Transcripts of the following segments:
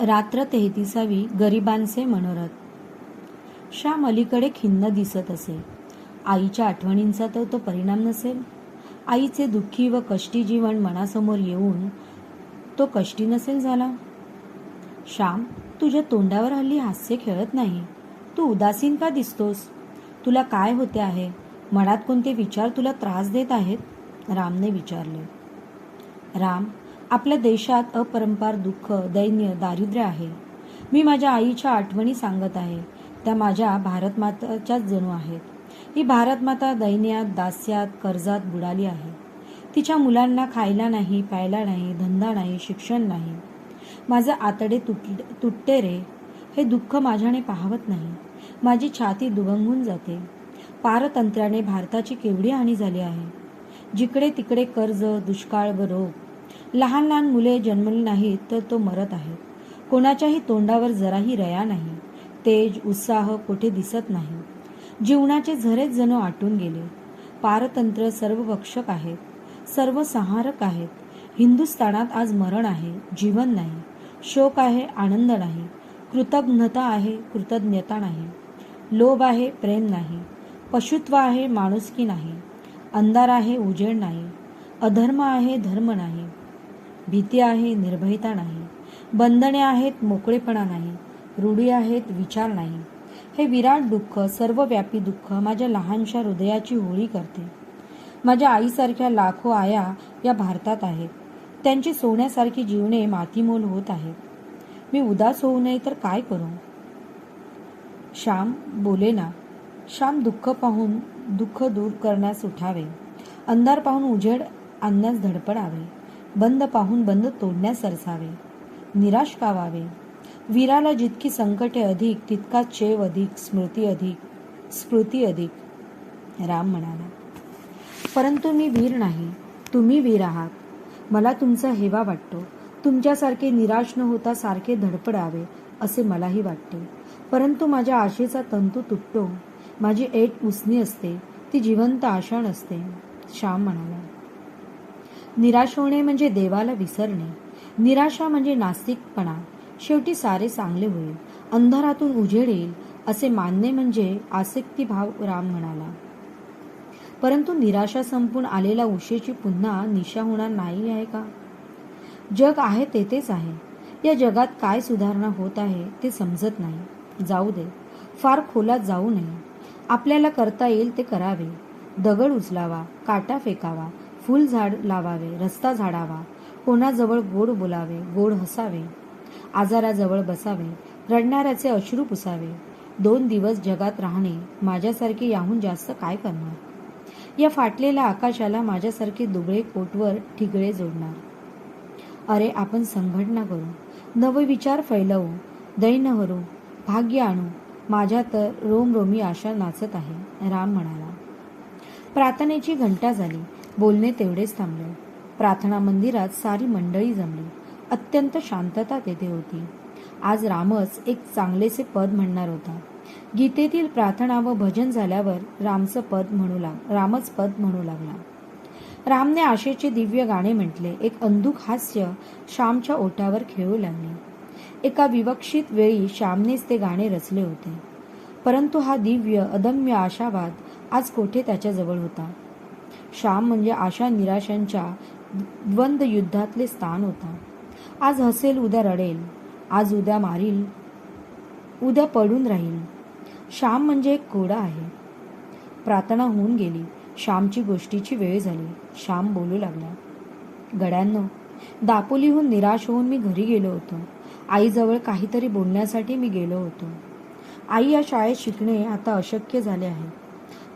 रात्र तेहतीसावी गरिबांचे मनोरथ. श्याम अलीकडे खिन्न दिसत असे. आईच्या आठवणींचा तर तो परिणाम नसेल. आईचे दुःखी व कष्टी जीवन मनासमोर येऊन तो कष्टी नसेल झाला. श्याम तुझ्या तोंडावर हल्ली हास्य खेळत नाही. तू उदासीन का दिसतोस? तुला काय होते आहे? मनात कोणते विचार तुला त्रास देत आहेत? रामने विचारले. राम आपल्या देशात अपरंपार दुःख दैन्य दारिद्र्य आहे. मी माझ्या आईच्या आठवणी सांगत आहे. त्या माझ्या भारतमाताच्याच जणू आहेत. ही भारतमाता दैन्यात दास्यात कर्जात बुडाली आहे. तिच्या मुलांना खायला नाही प्यायला नाही धंदा नाही शिक्षण नाही. माझं आतडे तुट तुटते रे. हे दुःख माझ्याने पाहवत नाही. माझी छाती दुभंगून जाते. पारतंत्र्याने भारताची केवढी हानी झाली आहे? जिकडे तिकडे कर्ज दुष्काळ व रोग लहान लहान मुले जन्मली नाहीत तर तो मरत आहे. कोणाच्याही तोंडावर जराही रया नाही. तेज उत्साह कुठे दिसत नाही. जीवनाचे झरेच जणू आटून गेले. पारतंत्र सर्व भक्षक आहेत. सर्व संहारक आहेत. हिंदुस्थानात आज मरण आहे जीवन नाही. शोक आहे आनंद नाही. कृतज्ञता आहे कृतज्ञता नाही. लोभ आहे प्रेम नाही. पशुत्व आहे माणुसकी नाही. अंधार आहे उजेड नाही. अधर्म आहे धर्म नाही. भीती आहे निर्भयता नाही. बंधने आहेत मोकळेपणा नाही. रूढी आहेत विचार नाही. हे विराट दुःख सर्वव्यापी दुःख माझ्या लहानशा हृदयाची होळी करते. माझ्या आईसारख्या लाखो आया या भारतात आहेत. त्यांची सोन्यासारखी जीवने मातीमोल होत आहेत. मी उदास होऊ नये तर काय करू? श्याम बोले ना श्याम दुःख पाहून दुःख दूर करण्यास उठावे. अंधार पाहून उजेड आणण्यास धडपडावे. बंद पाहून बंद तोडण्यास सरसावे. निराश का व्हावे वीराला जितकी संकटे अधिक तितका चेव अधिक स्मृती अधिक स्मृती अधिक. राम म्हणाला परंतु मी वीर नाही. तुम्ही वीर आहात. मला तुमचा हेवा वाटतो. तुमच्यासारखे निराश न होता सारखे धडपडावे असे मलाही वाटते. परंतु माझ्या आशेचा तंतू तुटतो. माझी ऐट उसणी असते. ती जिवंत आशा नसते श्याम म्हणाला निराश होणे म्हणजे देवाला विसरणे. निराशा म्हणजे नास्तिकपणा. शेवटी सारे चांगले होईल. अंधारातून उजेड येईल असे मानणे म्हणजे आसक्ती भाव राम म्हणाला. परंतु निराशा संपून आलेल्या उशेची पुन्हा निशा होणार नाही आहे का? जग आहे तेथेच आहे. या जगात काय सुधारणा होत आहे ते समजत नाही. जाऊ दे. फार खोलात जाऊ नये. आपल्याला करता येईल ते करावे. दगड उचलावा काटा फेकावा फुल झाड लावावे रस्ता झाडावा कोणाजवळ गोड बोलावे गोड हसावे आजाराजवळ बसावे रडणाऱ्याचे अश्रू पुसावे दोन दिवस जगात राहणे माझ्यासारखे याहून जास्त काय करणार? या फाटलेल्या आकाशाला माझ्यासारखे दुबळे कोटवर ठिगळे जोडणार. अरे आपण संघटना करू नवविचार फैलवू दैन हरू भाग्य आणू माझ्या तर रोमरोमी आशा नाचत आहे राम म्हणाला. प्रार्थनेची घंटा झाली. बोलणे तेवढेच थांबले. प्रार्थना मंदिरात सारी मंडळी जमली. अत्यंत शांतता तेथे होती. आज रामच एक चांगलेसे पद म्हणणार होता. गीतेतील प्रार्थना व भजन झाल्यावर रामचं पद म्हणू लाग रामच पद म्हणू लागला. रामने आशेचे दिव्य गाणे म्हटले. एक अंधुक हास्य श्यामच्या ओठावर खेळू लागले. एका विवक्षित वेळी श्यामनेच ते गाणे रचले होते. परंतु हा दिव्य अदम्य आशावाद आज कोठे त्याच्याजवळ होता? श्याम म्हणजे आशा निराशांच्या द्वंद्व युद्धातले स्थान होता. आज हसेल उद्या रडेल. आज उद्या मारील उद्या पडून राहील. श्याम म्हणजे एक कोडा आहे. प्रार्थना होऊन गेली. श्यामची गोष्टीची वेळ झाली. श्याम बोलू लागला. गड्यांनो दापोलीहून निराश होऊन मी घरी गेलो होतो. आईजवळ काहीतरी बोलण्यासाठी मी गेलो होतो. आई या शाळेत शिकणे आता अशक्य झाले आहे.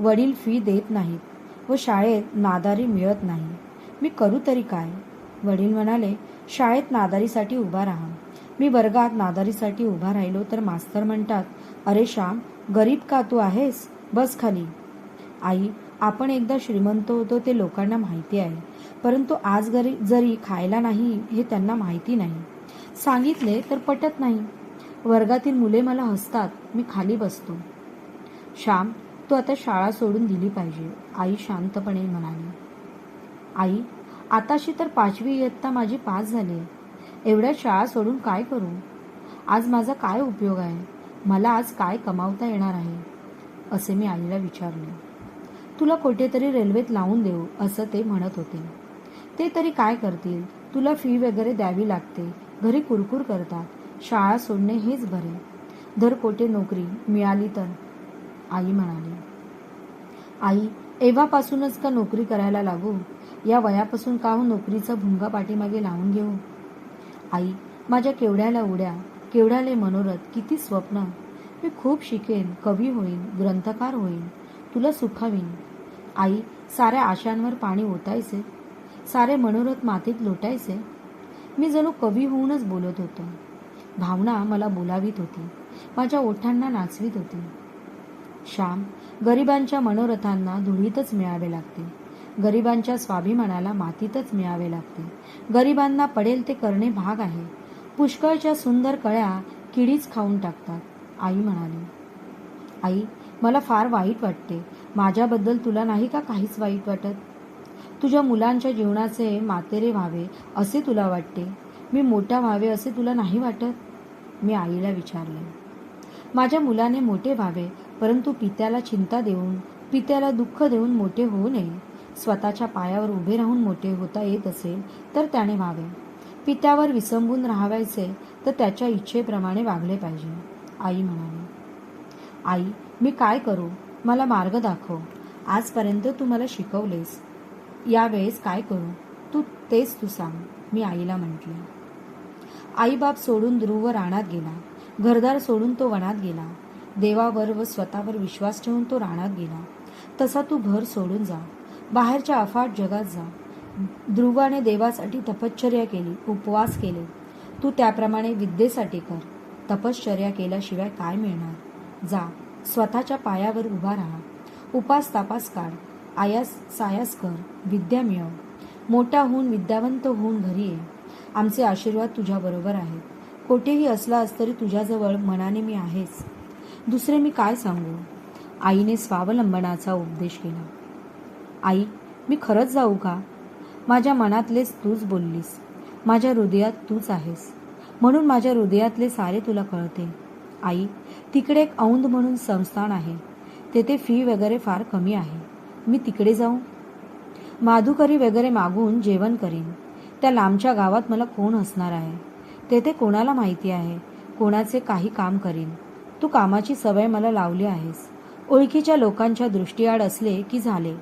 वडील फी देत नाहीत. व शाळेत नादारी मिळत नाही. मी करू तरी काय? वडील म्हणाले शाळेत नादारीसाठी उभा राहा. मी वर्गात नादारीसाठी उभा राहिलो तर मास्तर म्हणतात अरे श्याम गरीब का तू आहेस? बस खाली. आई आपण एकदा श्रीमंत होतो ते लोकांना माहिती आहे. परंतु आज गरी जरी खायला नाही हे त्यांना माहिती नाही. सांगितले तर पटत नाही. वर्गातील मुले मला हसतात. मी खाली बसतो. श्याम तू आता शाळा सोडून दिली पाहिजे आई शांतपणे म्हणाली. आई आताशी तर पाचवी इयत्ता माझी पास झाली एवढ्या शाळा सोडून काय करू? आज माझा काय उपयोग आहे? मला आज काय कमावता येणार आहे? असे मी आईला विचारले. तुला कुठेतरी रेल्वेत लावून देऊ असं ते म्हणत होते. ते तरी काय करतील? तुला फी वगैरे द्यावी लागते. घरी कुरकुर करतात. शाळा सोडणे हेच बरे. धर कोठे नोकरी मिळाली तर. आई म्हणाली आई एव्हापासूनच का नोकरी करायला लागू? या वयापासून का हो नोकरीचा भुंगा पाठीमागे लावून घेऊ? आई माझ्या केवढ्याला उड्या केवढ्याले मनोरथ किती स्वप्न. मी खूप शिकेन कवी होईन ग्रंथकार होईन तुला सुखावीन. आई साऱ्या आशांवर पाणी ओतायचे. सारे मनोरथ मातीत लोटायचे. मी जणू कवी होऊनच बोलत होतो. भावना मला बोलावीत होती. माझ्या ओठांना नाचवीत होती. श्याम गरिबांच्या मनोरथांना धुळीतच मिळावे लागते. गरिबांच्या स्वाभिमानाला मातीतच मिळावे लागते. गरिबांना पडेल ते करणे भाग आहे. पुष्कळच्या सुंदर कळ्या किडीच खाऊन टाकतात आई म्हणाली. आई मला फार वाईट वाटते. माझ्याबद्दल तुला नाही का काहीच वाईट वाटत? तुझ्या मुलांच्या जीवनाचे मातेरे व्हावे असे तुला वाटते? मी मोठा व्हावे असे तुला नाही वाटत? मी आईला विचारले. माझ्या मुलाने मोठे व्हावे परंतु पित्याला चिंता देऊन पित्याला दुःख देऊन मोठे होऊ नये. स्वतःच्या पायावर उभे राहून मोठे होता येत असेल तर त्याने व्हावे. पित्यावर विसंबून राहावायचे तर त्याच्या इच्छेप्रमाणे वागले पाहिजे आई म्हणाली. आई मी काय करू? मला मार्ग दाखव. आजपर्यंत तू मला शिकवलेस. यावेळेस काय करू? तू तेच तू सांग मी आईला म्हटले. आईबाप सोडून ध्रुव रानात गेला. घरदार सोडून तो वनात गेला. देवावर व स्वतःवर विश्वास ठेवून तो रानात गेला. तसा तू घर सोडून जा. बाहेरच्या अफाट जगात जा. ध्रुवाने देवासाठी तपश्चर्या केली उपवास केले. तू त्याप्रमाणे विद्येसाठी कर. तपश्चर्या केल्याशिवाय काय मिळणार? जा स्वतःच्या पायावर उभा राहा. उपास तापास काढ. आयास सायास कर. विद्या मिळव. मोठा होऊन विद्यावंत होऊन घरी ये. आमचे आशीर्वाद तुझ्याबरोबर आहेत. कोठेही असलास तरी तुझ्याजवळ मनाने मी आहेच. दुसरे मी काय सांगू? आईने स्वावलंबनाचा उपदेश केला. आई मी खरंच जाऊ का? माझ्या मनातलेच तूच बोललीस. माझ्या हृदयात तूच आहेस. म्हणून माझ्या हृदयातले सारे तुला कळते. आई तिकडे एक औंध म्हणून संस्थान आहे. तेथे फी वगैरे फार कमी आहे. मी तिकडे जाऊ? माधुकरी वगैरे मागून जेवण करीन. त्या लांबच्या गावात मला कोण असणार आहे? तेथे कोणाला माहिती आहे? कोणाचे काही काम करीन? तू कामाची सवय मला लावली आहेस. ओळखीच्या लोकांच्या दृष्टीआड असले की झाले.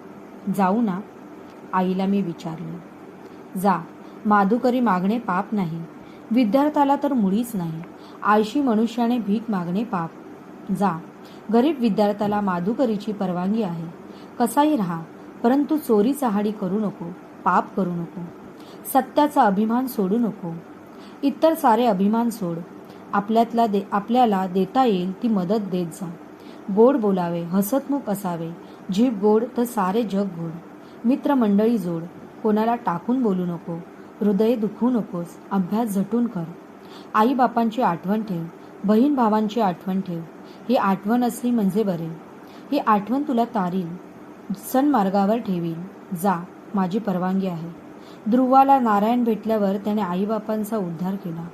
जाऊ ना. आईला मी विचारले. जा. माधुकरी मागणे पाप नाही. विद्यार्थ्याला तर मुळीच नाही. आळशी मनुष्याने भीक मागणे पाप. जा. गरीब विद्यार्थ्याला माधुकरीची परवानगी आहे. कसाही राहा. परंतु चोरी चहाडी करू नको. पाप करू नको. सत्याचा अभिमान सोडू नको. इतर सारे अभिमान सोड. आपल्यातला दे आपल्याला देता येईल ती मदत देत जा. गोड बोलावे हसतमुख असावे. जीभ गोड तर सारे जग गोड. मित्रमंडळी जोड कोणाला टाकून बोलू नको. हृदय दुखू नकोस अभ्यास झटून कर. आईबापांची आठवण ठेव बहीण भावांची आठवण ठेव. ही आठवण असली म्हणजे बरे. ही आठवण तुला तारील सन्मार्गावर ठेवील. जा माझी परवानगी आहे. ध्रुवाला नारायण भेटल्यावर त्याने आईबापांचा उद्धार केला.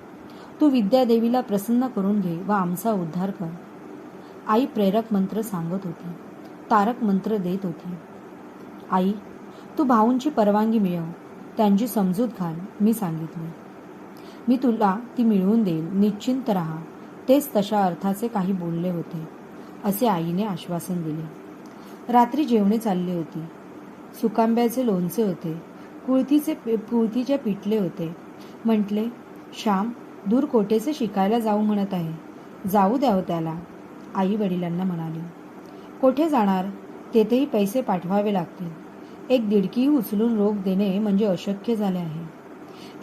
तू विद्यादेवीला प्रसन्न करून घे व आमचा उद्धार कर. आई प्रेरक मंत्र सांगत होती. तारक मंत्र देत होती. आई तू भाऊंची परवानगी मिळव. त्यांची समजूत घाल मी सांगितले. मी तुला ती मिळवून देईल. निश्चिंत राहा. तेच तशा अर्थाचे काही बोलले होते. असे आईने आश्वासन दिले. रात्री जेवणे चालली होती. सुकांब्याचे लोणचे होते. कुळतीचे कुळतीचे पिठले होते. म्हटले श्याम दूर कोठेसे शिकायला जाऊ म्हणत आहे. जाऊ द्यावं त्याला आई वडिलांना म्हणाली. कोठे जाणार? तेथेही पैसे पाठवावे लागतील. एक दिडकीही उचलून रोख देणे म्हणजे अशक्य झाले आहे.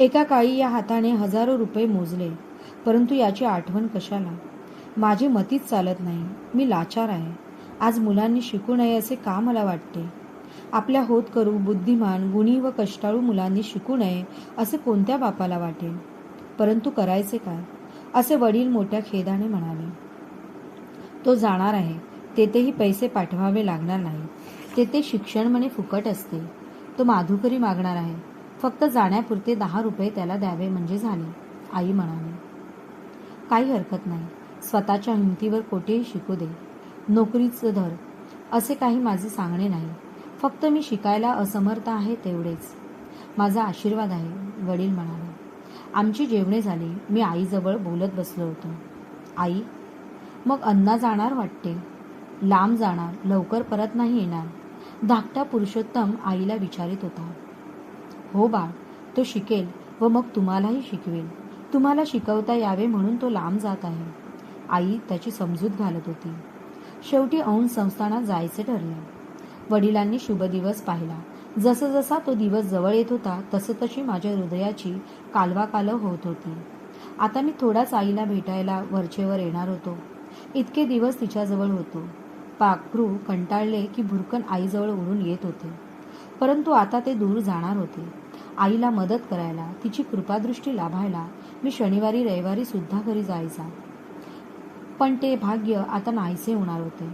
एका काळी या हाताने हजारो रुपये मोजले परंतु याची आठवण कशाला? माझी मतीच चालत नाही. मी लाचार आहे. आज मुलांनी शिकू नये असे का मला वाटते? आपल्या होत करू बुद्धिमान गुणी व कष्टाळू मुलांनी शिकू नये असे कोणत्या बापाला वाटेल? परंतु करायचे काय? असे वडील मोठ्या खेदाने म्हणाले. तो जाणार आहे. तेथेही पैसे पाठवावे लागणार नाही. तेथे शिक्षण म्हणे फुकट असते. तो माधुकरी मागणार आहे. फक्त जाण्यापुरते दहा रुपये त्याला द्यावे म्हणजे झाले. आई म्हणाली. काही हरकत नाही. स्वतःच्या हिमतीवर कोठेही शिकू दे. नोकरीचं धर. असे काही माझे सांगणे नाही. फक्त मी शिकायला असमर्थ आहे तेवढेच. माझा आशीर्वाद आहे वडील म्हणाले. आमची जेवणे झाली. मी आईजवळ बोलत बसलो होतो. आई मग अन्ना जाणार वाटते? लांब जाणार लवकर परत नाही येणार. धाकटा पुरुषोत्तम आईला विचारित होता. हो बाळ तो शिकेल व मग तुम्हालाही शिकवेल. तुम्हाला शिकवता यावे म्हणून तो लांब जात आहे. आई त्याची समजूत घालत होती. शेवटी औंध संस्थानात जायचे ठरले. वडिलांनी शुभ दिवस पाहिला. जसजसा तो दिवस जवळ येत होता तसं तशी माझ्या हृदयाची कालवाकालव होत होती. आता मी थोडाच आईला भेटायला वरचेवर येणार होतो. इतके दिवस तिच्याजवळ होतो. पाखरू कंटाळले की भुरकन आईजवळ उडून येत होते. परंतु आता ते दूर जाणार होते. आईला मदत करायला तिची कृपादृष्टी लाभायला मी शनिवारी रविवारी सुद्धा घरी जायचा. पण ते भाग्य आता नाहीसे होणार होते.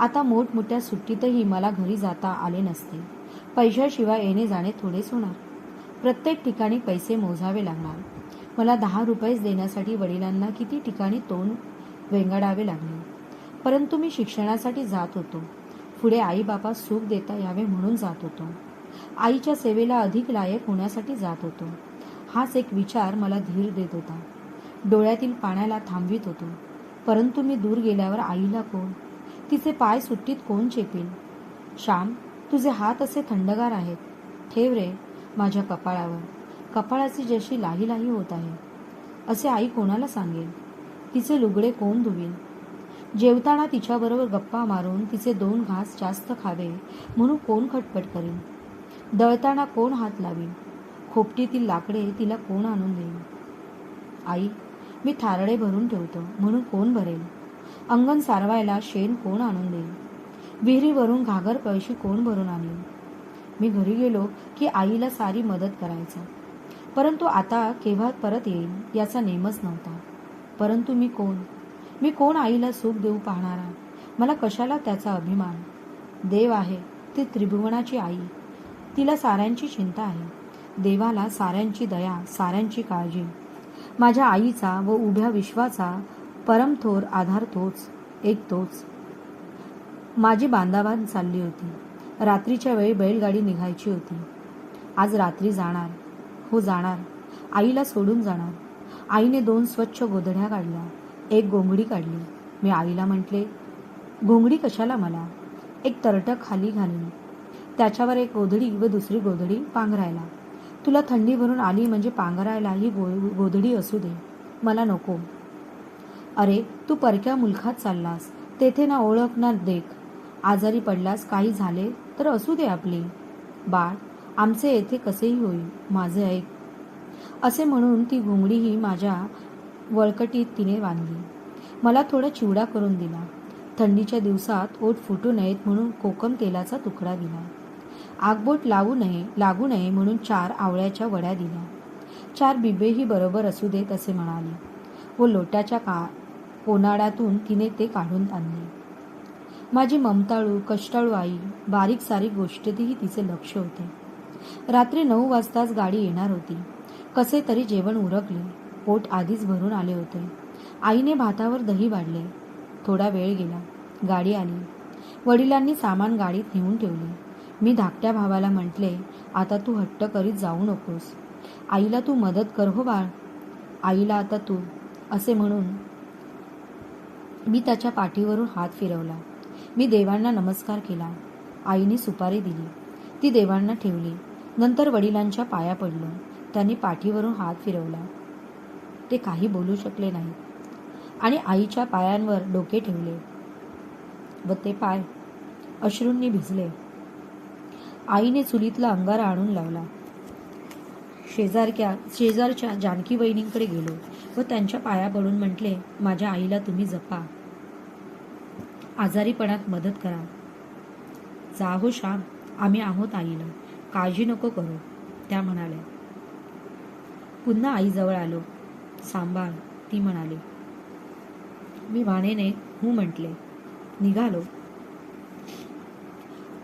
आता मोठमोठ्या सुट्टीतही मला घरी जाता आले नसते. पैशाशिवाय येणे जाणे थोडेच होणार. प्रत्येक ठिकाणी पैसे मोजावे लागणार. मला दहा रुपयेच देण्यासाठी वडिलांना किती ठिकाणी तोंड वेंगाडावे लागले. परंतु मी शिक्षणासाठी जात होतो. पुढे आई बाबा सुख देता यावे म्हणून जात होतो. आईच्या सेवेला अधिक लायक होण्यासाठी जात होतो. हाच एक विचार मला धीर देत होता. डोळ्यातील पाण्याला थांबवित होतो. परंतु मी दूर गेल्यावर आईला कोण? तिचे पाय सुट्टीत कोण चेपेल? श्याम तुझे हात असे थंडगार आहेत. ठेव रे माझ्या कपाळावर. कपाळाची जशी लाही लाही होत आहे. असे आई कोणाला सांगेल? तिचे लुगडे कोण धुवील जेवताना तिच्याबरोबर गप्पा मारून तिचे दोन घास जास्त खावे म्हणून कोण खटपट करेल दळताना कोण हात लावीन? खोपटीतील लाकडे तिला कोण आणून देईल आई मी थारडे भरून ठेवतो म्हणून कोण भरेल? अंगण सारवायला शेण कोण आणून देईल विहिरीवरून घागर पैशी कोण भरून आणेल? मी घरी गेलो की आईला सारी मदत करायचा. परंतु आता केव्हा परत येईल याचा नेमच नव्हता. परंतु मी कोण? मी कोण आईला सुख देऊ पाहणारा? मला कशाला त्याचा अभिमान? देव आहे ती त्रिभुवनाची आई. तिला साऱ्यांची चिंता आहे. देवाला साऱ्यांची दया साऱ्यांची काळजी. माझ्या आईचा व उभ्या विश्वाचा परमथोर आधार तोच एक तोच. माझी बांधाबांध चालली होती. रात्रीच्या वेळी बैलगाडी निघायची होती. आज रात्री जाणार. हो जाणार. आईला सोडून जाणार. आईने दोन स्वच्छ गोधड्या काढल्या. एक गोंगडी काढली. मी आईला म्हटले गोंगडी कशाला मला? एक तरटक खाली घालून. त्याच्यावर एक गोधडी व दुसरी गोधडी पांघरायला. तुला थंडी भरून आली म्हणजे पांघरायला ही गो गोधडी असू दे. मला नको. अरे तू परक्या मुलखात चाललास. तेथे ना ओळख ना देख. आजारी पडलास काही झाले तर असू दे आपली. बाळ आमचे येथे कसेही होईल माझे ऐक. असे म्हणून ती घोंगडीही माझ्या वळकटीत तिने बांधली. मला थोडा चिवडा करून दिला. थंडीच्या दिवसात ओठ फुटू नयेत म्हणून कोकम तेलाचा तुकडा दिला. आगबोट लावू नये लागू नये म्हणून चार आवळ्याच्या वड्या दिल्या. चार बिबेही बरोबर असू देत असे म्हणाले. व लोट्याच्या का कोनाडातून तिने ते काढून आणले. माझी ममताळू कष्टाळू आई बारीक सारीक गोष्टीतही तिचे लक्ष होते. रात्री नऊ वाजताच गाडी येणार होती. कसे तरी जेवण उरकले. पोट आधीच भरून आले होते. आईने भातावर दही वाढले. थोडा वेळ गेला. गाडी आली. वडिलांनी सामान गाडीत नेऊन ठेवले. मी धाकट्या भावाला म्हटले आता तू हट्ट करीत जाऊ नकोस. आईला तू मदत कर हो बाळ. आईला आता तू. असे म्हणून मी त्याच्या पाठीवरून हात फिरवला. मी देवांना नमस्कार केला. आईने सुपारी दिली. ती देवांना ठेवली. नंतर वडिलांच्या पाया पडलो. त्यांनी पाठीवरून हात फिरवला. ते काही बोलू शकले नाही आणि आईच्या पायांवर डोके ठेवले. व ते पाय अश्रूंनी भिजले. आईने चुलीतला अंगारा आणून लावला. शेजारक्या शेजारच्या जानकी वहिनींकडे गेलो व त्यांच्या पाया पडून म्हटले माझ्या आईला तुम्ही जपा. आजारीपणात मदत करा. जा हो श्याम आम्ही आहोत आईला. काळजी नको करू त्या म्हणाल्या. पुन्हा आईजवळ आलो. सांभाळ ती म्हणाली. मी वाणेने हू म्हटले. निघालो.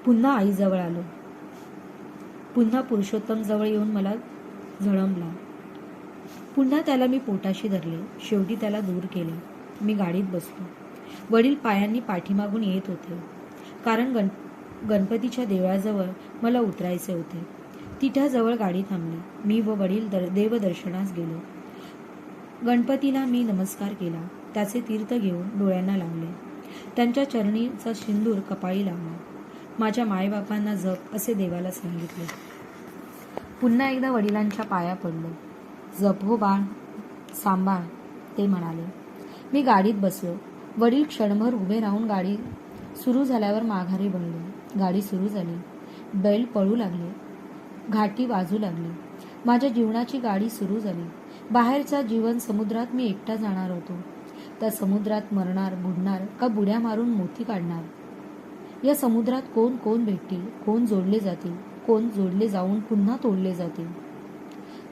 पुन्हा आईजवळ आलो. पुन्हा पुरुषोत्तम जवळ येऊन मला झळमला. पुन्हा त्याला मी पोटाशी धरले. शेवटी त्याला दूर केले. मी गाडीत बसलो. वडील पायांनी पाठीमागून येत होते. कारण गण गणपतीच्या देवळाजवळ मला उतरायचे होते. तिथ्याजवळ गाडी थांबली. मी व वडील दर देवदर्शनास गेलो. गणपतीला मी नमस्कार केला. त्याचे तीर्थ घेऊन डोळ्यांना लावले त्यांच्या चरणीचा सिंदूर कपाळी लावला. माझ्या मायबापांना जप असे देवाला सांगितले. पुन्हा एकदा वडिलांच्या पाया पडलो. जप हो बाळ सांभाळ ते म्हणाले. मी गाडीत बसलो. वडील क्षणभर उभे राहून गाडी सुरू झाल्यावर माघारी बनलो गाडी सुरू झाली. बैल पळू लागले. घाटी वाजू लागली. माझ्या जीवनाची गाडी सुरू झाली. बाहेरच्या जीवन समुद्रात मी एकटा जाणार होतो. त्या समुद्रात मरणार बुडणार का बुड्या मारून मोती काढणार? या समुद्रात कोण कोण भेटतील? कोण जोडले जातील? कोण जोडले जाऊन पुन्हा तोडले जातील?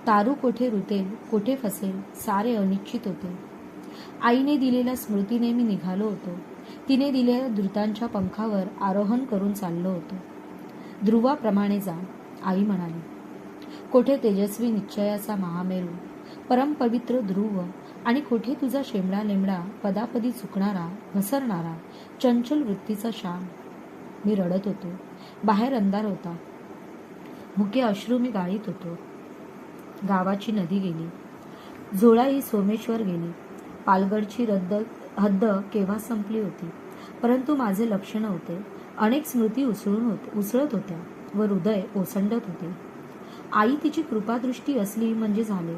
तारू कोठे रुतेल? कोठे फसेल? सारे अनिश्चित होते. आईने दिलेल्या स्मृतीने मी निघालो होतो. तिने दिलेल्या द्रुतांच्या पंखावर आरोहण करून चाललो होतो. ध्रुवाप्रमाणे जा आई म्हणाली. कोठे तेजस्वी निश्चयाचा महामेरू परमपवित्र ध्रुव आणि कोठे तुझा शेमडा लेमडा पदापदी चुकणारा घसरणारा चंचल वृत्तीचा शाम मी रडत होतो. बाहेर अंधार होता. मुके अश्रू मी गाळीत होतो. गावाची नदी गेली. झोळा ही सोमेश्वर गेली. पालगडची रद्द हद्द केव्हा संपली होती? परंतु माझे लक्ष नव्हते. अनेक स्मृती उसळून होत उसळत होत्या व हृदय ओसंडत होते. आई तिची कृपादृष्टी असली म्हणजे झाले.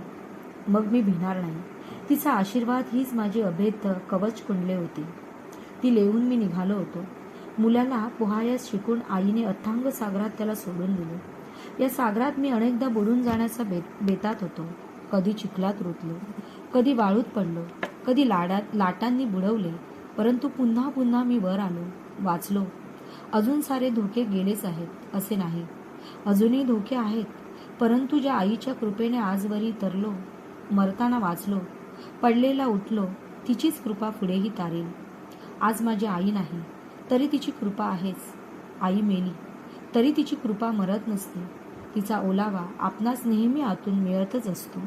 मग मी भिणार नाही. तिचा आशीर्वाद हीच माझी अभेद्य कवच कुंडले होती. ती लिहून मी निघालो होतो. मुलाला पोहायस शिकून आईने अथांग सागरात त्याला सोडून दिले. या सागरात मी अनेकदा बुडून जाण्याचा बेत बेतात होतो. कधी चिखलात रुतलो कधी वाळूत पडलो. कधी लाडात लाटांनी बुडवले परंतु पुन्हा पुन्हा मी वर आलो वाचलो. अजून सारे धोके गेलेच आहेत असे नाही. अजूनही धोके आहेत परंतु ज्या आईच्या कृपेने आजवरी तरलो मरताना वाचलो पडलेला उठलो तिचीच कृपा पुढेही तारेल. आज माझी आई नाही तरी तिची कृपा आहेच. आई मेली तरी तिची कृपा मरत नसते. तिचा ओलावा आपणास नेहमी आतून मिळतच असतो.